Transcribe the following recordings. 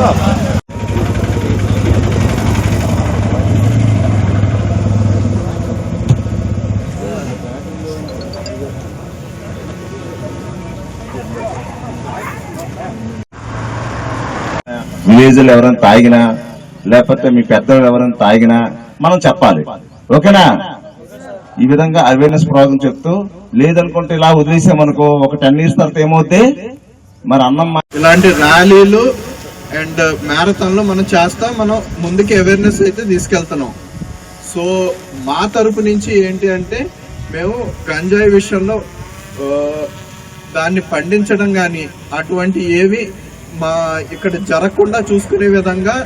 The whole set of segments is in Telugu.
up. లో ఎవరైనా తాగినా లేకపోతే మీ పెద్దలు ఎవరైనా తాగినా మనం చెప్పాలి ఓకేనా ఈ విధంగా అవేర్నెస్ ప్రోగ్రామ్ చెప్తూ లేదనుకుంటే ఇలా వదిలేసామనుకో ఒక టెన్ ఇయర్స్ తర్వాత ఏమవుతే మరి అన్నమ్మ ఇలాంటి ర్యాలీలు అండ్ uh, మ్యారథాన్లో మనం చేస్తాం మనం ముందుకు అవేర్నెస్ అయితే తీసుకెళ్తున్నాం. సో మా తరపు నుంచి ఏంటి అంటే మేము గంజాయి విషయంలో uh, దాన్ని పండించడం కానీ అటువంటి ఏవి మా ఇక్కడ జరగకుండా చూసుకునే విధంగా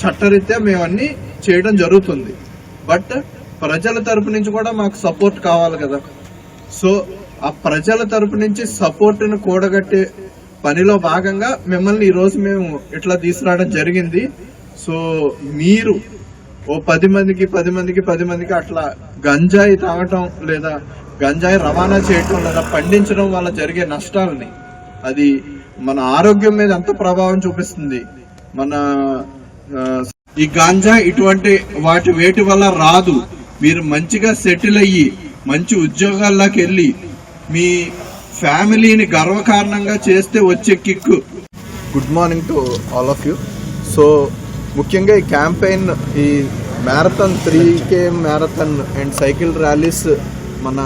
చట్టరీత్యా మేము అన్ని చేయడం జరుగుతుంది. బట్ ప్రజల తరపు నుంచి కూడా మాకు సపోర్ట్ కావాలి కదా. సో ఆ ప్రజల తరపు నుంచి సపోర్ట్ను కూడగట్టే పనిలో భాగంగా మిమ్మల్ని ఈరోజు మేము ఇట్లా తీసుకురావడం జరిగింది. సో మీరు ఓ పది మందికి పది మందికి పది మందికి అట్లా గంజాయి తాగటం లేదా గంజాయి రవాణా చేయటం లేదా పండించడం వల్ల జరిగే నష్టాలని అది మన ఆరోగ్యం మీద ఎంత ప్రభావం చూపిస్తుంది. మన ఈ గాంజా ఇటువంటి వాటి వేటి వల్ల రాదు. మీరు మంచిగా సెటిల్ అయ్యి మంచి ఉద్యోగాల్లోకి వెళ్ళి మీ ఫ్యామిలీని గర్వకారణంగా చేస్తే వచ్చే kick. Good morning to all of you so ముఖ్యంగా ఈ క్యాంపెయిన్ ఈ marathon three K marathon and cycle rallies మన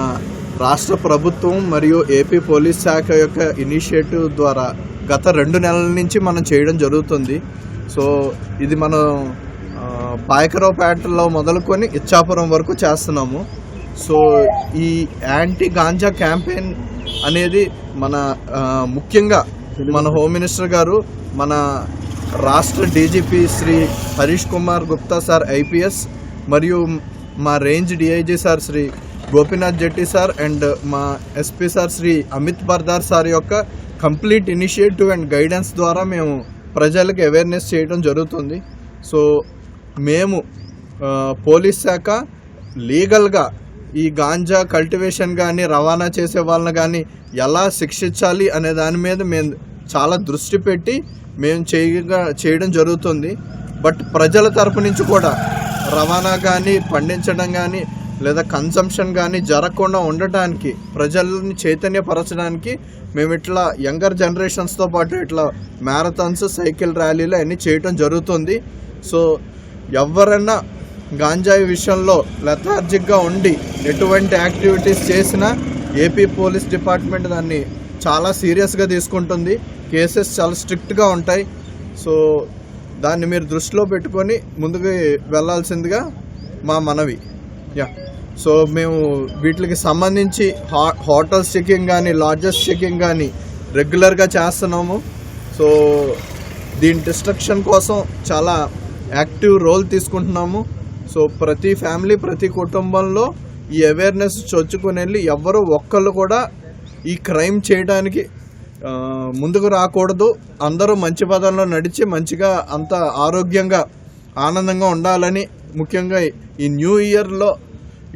రాష్ట్ర ప్రభుత్వం మరియు ఏపీ పోలీస్ శాఖ యొక్క ఇనిషియేటివ్ ద్వారా గత రెండు నెలల నుంచి మనం చేయడం జరుగుతుంది. సో ఇది మనం పాయకరావుపేటలో మొదలుకొని ఇచ్చాపురం వరకు చేస్తున్నాము. సో ఈ యాంటీ గాంజా క్యాంపెయిన్ అనేది మన ముఖ్యంగా మన హోమ్ మినిస్టర్ గారు మన రాష్ట్ర DGP Shri Harish Kumar Gupta sir IPS మరియు మా range DIG sir Shri Gopinath Jetti sir and మా SP sir Shri Amit Bardar sir యొక్క కంప్లీట్ ఇనిషియేటివ్ అండ్ గైడెన్స్ ద్వారా మేము ప్రజలకు అవేర్నెస్ చేయడం జరుగుతుంది. సో మేము పోలీస్ శాఖ లీగల్గా ఈ గాంజా కల్టివేషన్ కానీ రవాణా చేసే వాళ్ళని కానీ ఎలా శిక్షించాలి అనే దాని మీద మేము చాలా దృష్టి పెట్టి మేము చేయగా చేయడం జరుగుతుంది. బట్ ప్రజల తరపు నుంచి కూడా రవాణా కానీ పండించడం కానీ లేదా కన్సంప్షన్ కానీ జరగకుండా ఉండటానికి ప్రజల్ని చైతన్యపరచడానికి మేము ఇట్లా యంగర్ జనరేషన్స్తో పాటు ఇట్లా మ్యారథాన్స్ సైకిల్ ర్యాలీలు అన్నీ చేయటం జరుగుతుంది. సో ఎవరన్నా గాంజాయి విషయంలో లెథార్జిక్గా ఉండి ఎటువంటి యాక్టివిటీస్ చేసినా ఏపీ పోలీస్ డిపార్ట్మెంట్ దాన్ని చాలా సీరియస్గా తీసుకుంటుంది. కేసెస్ చాలా స్ట్రిక్ట్గా ఉంటాయి. సో దాన్ని మీరు దృష్టిలో పెట్టుకొని ముందుకు వెళ్ళాల్సిందిగా మా మనవి. యా సో మేము వీటికి సంబంధించి హా హోటల్స్ చెకింగ్ కానీ లాడ్జెస్ చెకింగ్ కానీ రెగ్యులర్గా చేస్తున్నాము. సో దీని డిస్ట్రక్షన్ కోసం చాలా యాక్టివ్ రోల్ తీసుకుంటున్నాము. సో ప్రతి ఫ్యామిలీ ప్రతి కుటుంబంలో ఈ అవేర్నెస్ చొచ్చుకుని వెళ్ళి ఎవ్వరు ఒక్కళ్ళు కూడా ఈ క్రైమ్ చేయడానికి ముందుకు రాకూడదు. అందరూ మంచి పదంలో నడిచి మంచిగా అంత ఆరోగ్యంగా ఆనందంగా ఉండాలని ముఖ్యంగా ఈ న్యూ ఇయర్లో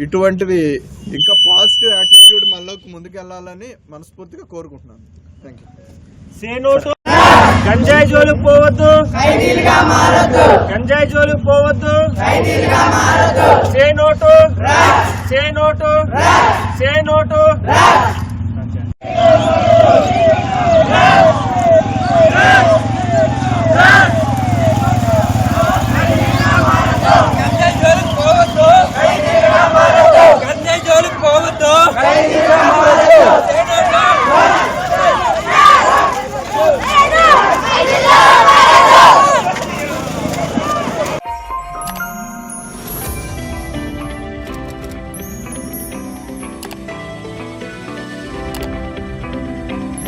ఇటువంటివి ఇంకా పాజిటివ్ యాటిట్యూడ్ మనలోకి ముందుకెళ్ళాలని మనస్ఫూర్తిగా కోరుకుంటున్నాను. థ్యాంక్ యూ గంజాయి జోలికి పోవద్దు. గంజాయి జోలికి పోవద్దు. సేనోటు సేనోటు సేనోటు